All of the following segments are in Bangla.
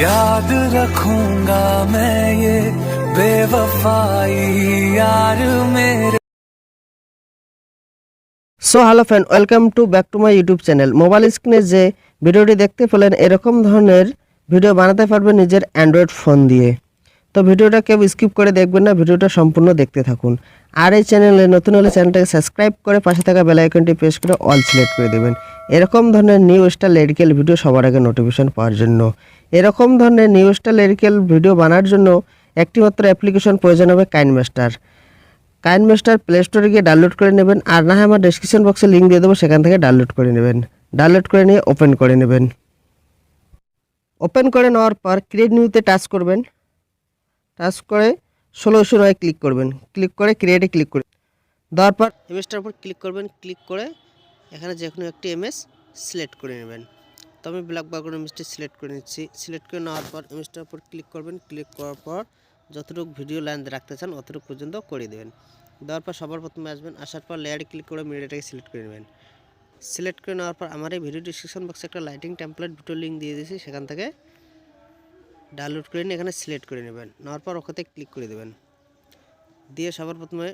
याद रखूंगा मैं ये बेवफाई यार मेरे so hello friend welcome to back to my YouTube channel mobile স্ক্রিনে যে ভিডিওটি দেখতে পেলেন এরকম ধরনের ভিডিও বানাতে পারবেন নিজের অ্যান্ড্রয়েড ফোন দিয়ে তো ভিডিওটা কেউ স্কিপ করে দেখবেন না ভিডিওটা সম্পূর্ণ দেখতে থাকুন আর এই চ্যানেলে নতুন হলে চ্যানেলটাকে সাবস্ক্রাইব করে পাশে থাকা বেল আইকনটি প্রেস করে অল সিলেক্ট করে দেবেন এরকম ধরনের নিউ স্টার লেডিকেল ভিডিও সবার আগে নোটিফিকেশন পাওয়ার জন্য এরকম ধরনের নিউ স্টার লেডিকেল ভিডিও বানার জন্য একটিমাত্র অ্যাপ্লিকেশন প্রয়োজন হবে কাইনমাস্টার কাইন মাস্টার প্লে স্টোরে গিয়ে ডাউনলোড করে নেবেন, আর না হয় আমার ডেসক্রিপশন বক্সে লিঙ্ক দিয়ে দেবো, সেখান থেকে ডাউনলোড করে নেবেন। ডাউনলোড করে নিয়ে ওপেন করে নেবেন। ওপেন করে নেওয়ার পর ক্রিয়েট নিউতে টাচ করবেন। টাচ করে ষোলোশো নয় ক্লিক করবেন। ক্লিক করে ক্রিয়েটে ক্লিক করে দেওয়ার পর ইমেজটার উপর ক্লিক করবেন। ক্লিক করে এখানে যে কোনো একটি ইমেজ সিলেক্ট করে নেবেন। তো আমি ব্ল্যাক ব্যাকগ্রাউন্ড ইমেজটি সিলেক্ট করে নিচ্ছি। সিলেক্ট করে নেওয়ার পর ইমেজটার উপর ক্লিক করবেন। ক্লিক করার পর যতটুকু ভিডিও লাইন রাখতে চান অতটুকু পর্যন্ত করে দেবেন। দেওয়ার পর সবার প্রথমে আসবেন। আসার পর লেয়ারে ক্লিক করে মিডিয়াটাকে সিলেক্ট করে নেবেন। সিলেক্ট করে নেওয়ার পর আমার এই ভিডিও ডিসক্রিপশন বক্সে একটা লাইটিং টেমপ্লেট ভিডিও লিঙ্ক দিয়ে দিয়েছি। সেখান থেকে ডাউনলোড করে নিয়ে এখানে সিলেক্ট করে নেবেন। নেওয়ার পর ওখানে ক্লিক করে দেবেন। দিয়ে সবার প্রথমে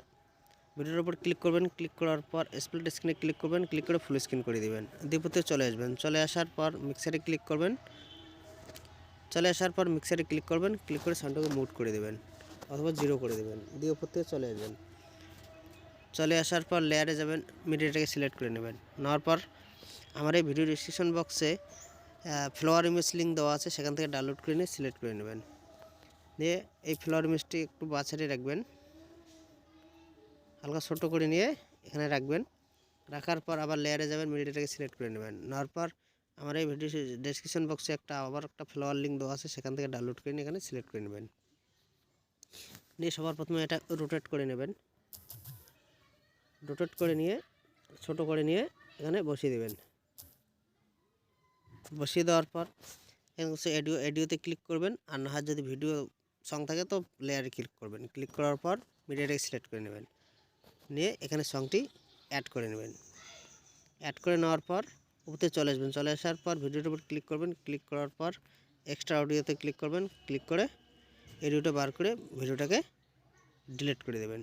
ভিডিওর উপর ক্লিক করবেন, ক্লিক করার পর স্প্লিট স্ক্রিনে ক্লিক করবেন, ক্লিক করে ফুল স্ক্রিন করে দিবেন। দ্বিপথে চলে আসবেন। চলে আসার পর মিক্সারে ক্লিক করবেন। চলে আসার পর মিক্সারে ক্লিক করবেন, ক্লিক করে সাউন্ডটাকে মুট করে দেবেন অথবা জিরো করে দেবেন। দিয়ে থেকে চলে আসবেন। চলে আসার পর লেয়ারে যাবেন মিডিয়াটাকে সিলেক্ট করে নেবেন। নেওয়ার পর আমার এই ভিডিও ডিসক্রিপশন বক্সে ফ্লোয়ার ইমেজ লিঙ্ক দেওয়া আছে, সেখান থেকে ডাউনলোড করে নিয়ে সিলেক্ট করে নেবেন। দিয়ে এই ফ্লোয়ার ইমেজটি একটু বাছারে রাখবেন। হালকা ছোটো করে নিয়ে এখানে রাখবেন। রাখার পর আবার লেয়ারে যাবেন মিডিয়াটাকে সিলেক্ট করে নেবেন। নেওয়ার পর আমার এই ভিডিও ডেসক্রিপশন বক্সে একটা আবার একটা ফ্লোয়ার লিঙ্ক দেওয়া আছে, সেখান থেকে ডাউনলোড করে নিয়ে এখানে সিলেক্ট করে নেবেন। নিয়ে সবার প্রথমে এটা রোটেট করে নেবেন। রোটেট করে নিয়ে, ছোট করে নিয়ে এখানে বসিয়ে দেবেন। বসিয়ে দেওয়ার পর এখানে হচ্ছে এডিও এডিওতে ক্লিক করবেন। আর না যদি ভিডিও সং থাকে তো লেয়ারে ক্লিক করবেন। ক্লিক করার পর মিডিয়াটাকে সিলেক্ট করে নেবেন। নিয়ে এখানে সংটি অ্যাড করে নেবেন। অ্যাড করে নেওয়ার পর উপরে চলে আসবেন। চলে আসার পর ভিডিওটার উপর ক্লিক করবেন। ক্লিক করার পর এক্সট্রা অডিওতে ক্লিক করবেন। ক্লিক করে এডিওটা বার করে ভিডিওটাকে ডিলিট করে দেবেন।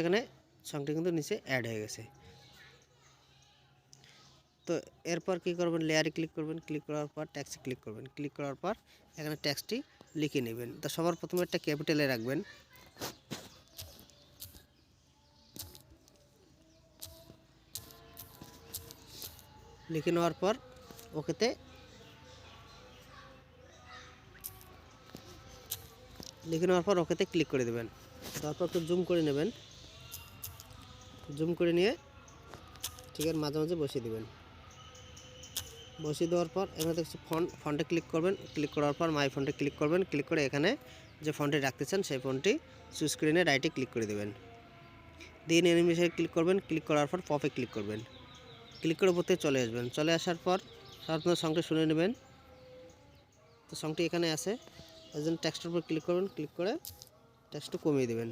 এখানে সংটি কিন্তু নিচে অ্যাড হয়ে গেছে। তো এরপর কি করবেন? লেয়ারে ক্লিক করবেন। ক্লিক করার পর ট্যাক্সে ক্লিক করবেন। ক্লিক করার পর এখানে ট্যাক্সটি লিখে নেবেন। তো সবার প্রথমে একটা ক্যাপিটালে রাখবেন। লিখে নেওয়ার পর ওকেতে লিখে নেওয়ার পর ওকেতে ক্লিক করে দেবেন। তারপর তো জুম করে নেবেন। জুম করে নিয়ে ঠিক আছে, মাঝে মাঝে বসিয়ে দেবেন। বসিয়ে দেওয়ার পর এখানে দেখছি ফন্ট ফন্টে ক্লিক করবেন। ক্লিক করার পর মাই ফন্টে ক্লিক করবেন। ক্লিক করে এখানে যে ফন্টে রাখতে চান সেই ফোনটি করে নিয়ে রাইটে ক্লিক করে দেবেন। দিন অ্যানিমেশনে ক্লিক করবেন। ক্লিক করার পর পপে ক্লিক করবেন। ক্লিক করে উপর থেকে চলে আসবেন। চলে আসার পর আপনার সঙ্গটি শুনে নেবেন। তো সঙ্গটি এখানে আছে। এই জন্য উপর ক্লিক করবেন ক্লিক করে টেক্সটটা কমিয়ে দেবেন।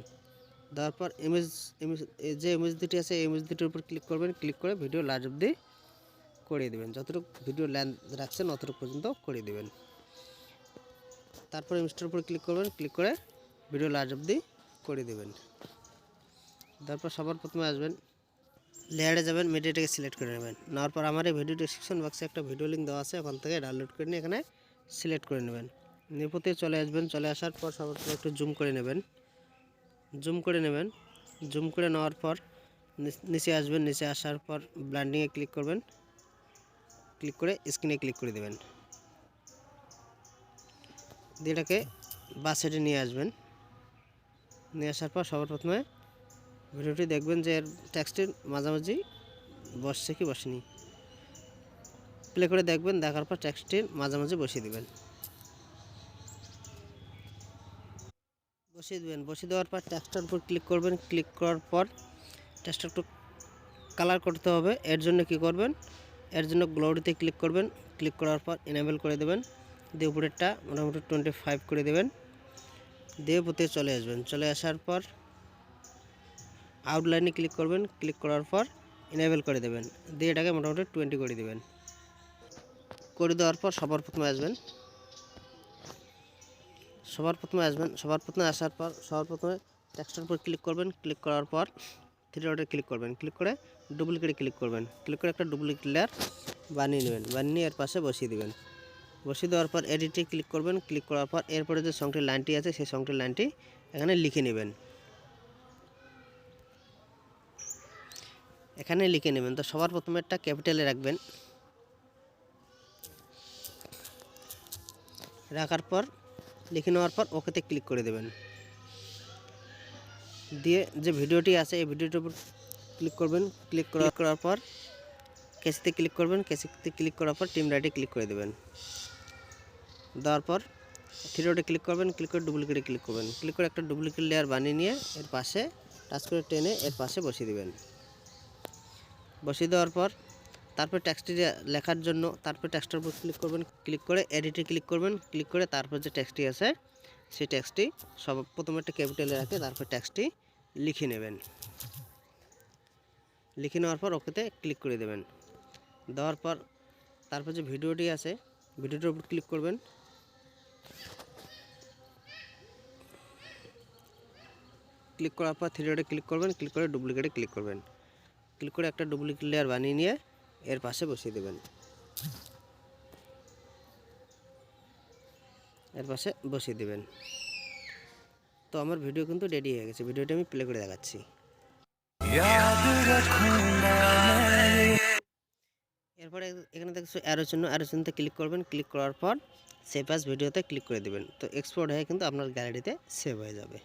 দেওয়ার পর ইমেজ ইমেজ যে ইমেজ দুটি আছে, এই ইমেজ দুটির উপর ক্লিক করবেন। ক্লিক করে ভিডিও লার্জ অবধি করিয়ে দেবেন। যতটুকু ভিডিও ল্যান্ড রাখছেন, অতটুকু পর্যন্ত করিয়ে দেবেন। তারপর ইমেজটার উপর ক্লিক করবেন। ক্লিক করে ভিডিও লার্জ অবধি করে দেবেন। তারপর সবার প্রথমে আসবেন। লেয়ারে যাবেন মিডিয়াটাকে সিলেক্ট করে নেবেন। নেওয়ার পর আমার এই ভিডিও ডিসক্রিপশন বক্সে একটা ভিডিও লিঙ্ক দেওয়া আছে, ওখান থেকে ডাউনলোড করে নিয়ে এখানে সিলেক্ট করে নেবেন। নিপতে চলে আসবেন, চলে আসার পর সবার একটু জুম করে নেবেন। জুম করে নেবেন জুম করে নেওয়ার পর নিচে আসবেন, নিচে আসার পর ব্ল্যান্ডিংয়ে ক্লিক করবেন। ক্লিক করে স্ক্রিনে ক্লিক করে দেবেন। দিয়ে এটাকে বাস সাইডে নিয়ে আসবেন। নিয়ে আসার পর সবার প্রথমে ভিডিওটি দেখবেন যে এর ট্যাক্সটির মাঝামাঝি বসছে কি বসেনি। প্লে করে দেখবেন, দেখার পর ট্যাক্সটির মাঝামাঝি বসিয়ে দেবেন। বসিয়ে দেবেন, বসিয়ে দেওয়ার পর ট্যাক্সটার উপর ক্লিক করবেন। ক্লিক করার পর ট্যাক্সটা একটু কালার করতে হবে। এর জন্য কি করবেন? এর জন্য গ্লোরিতে ক্লিক করবেন। ক্লিক করার পর এনেবেল করে দেবেন। দিয়ে উপরেরটা মোটামুটি টোয়েন্টি ফাইভ করে দেবেন। দিয়ে উপরে চলে আসবেন। চলে আসার পর আউটলাইনে ক্লিক করবেন ক্লিক করার পর এনেবেল করে দেবেন। দিয়ে এটাকে মোটামুটি টোয়েন্টি করে দেবেন। করে দেওয়ার পর সবার প্রথমে আসবেন। সবার প্রথমে আসবেন, সবার প্রথমে আসার পর, সবার প্রথমে টেক্সটের উপর ক্লিক করবেন ক্লিক করার পর থ্রি ডটে ক্লিক করবেন। ক্লিক করে ডুপ্লিকেটে ক্লিক করবেন। ক্লিক করে একটা ডুপ্লিকেট লেয়ার বানিয়ে নেবেন। বানিয়ে নিয়ে এর পাশে বসিয়ে দেবেন। বসিয়ে দেওয়ার পর এডিটে ক্লিক করবেন। ক্লিক করার পর এরপরে যে সংটির লাইনটি আছে, সেই সংটির লাইনটি এখানে লিখে নেবেন। এখানে লিখে নেবেন। তো সবার প্রথমে একটা ক্যাপিটালে রাখবেন। রাখার পর লিখে নেওয়ার পর ওকেতে ক্লিক করে দেবেন। দিয়ে যে ভিডিওটি আছে এই ভিডিওটির উপর ক্লিক করবেন। ক্লিক করার করার পর কেসিতে ক্লিক করবেন। কেসিতে ক্লিক করার পর টিম রাইটে ক্লিক করে দেবেন। দেওয়ার পর থ্রি ডটে ক্লিক করবেন। ক্লিক করে ডুপ্লিকেটে ক্লিক করবেন। ক্লিক করে একটা ডুপ্লিকেট লেয়ার বানিয়ে নিয়ে এর পাশে টাচ করে টেনে এর পাশে বসিয়ে দিবেন। বসিয়ে দেওয়ার পর তারপর ট্যাক্সটি লেখার জন্য তারপর ট্যাক্সটার উপর ক্লিক করবেন ক্লিক করে এডিটে ক্লিক করবেন ক্লিক করে তারপর যে ট্যাক্সটি আছে সেই ট্যাক্সটি সব প্রথমে একটা ক্যাপিটালে রাখে তারপর ট্যাক্সটি লিখে নেবেন। লিখে নেওয়ার পর ওকেতে ক্লিক করে দেবেন। দেওয়ার পর তারপর যে ভিডিওটি আছে ভিডিওটির উপর ক্লিক করবেন। ক্লিক করার পর থ্রি ডটে ক্লিক করবেন ক্লিক করে ডুপ্লিকেটে ক্লিক করবেন। ক্লিক করে একটা ডুপ্লিকেট লেয়ার বানিয়ে নিয়ে এর পাশে বসিয়ে দেবেন। এর পাশে বসিয়ে দেবেন। তো আমার ভিডিও কিন্তু রেডি হয়ে গেছে। ভিডিওটা আমি প্লে করে দেখাচ্ছি। এরপরে এখানে দেখছ অ্যারো চিহ্ন। অ্যারো চিহ্নতে ক্লিক করবেন। ক্লিক করার পর সেভ আস ভিডিওতে ক্লিক করে দেবেন। তো এক্সপোর্ট হয়ে কিন্তু আপনার গ্যালারিতে সেভ হয়ে যাবে।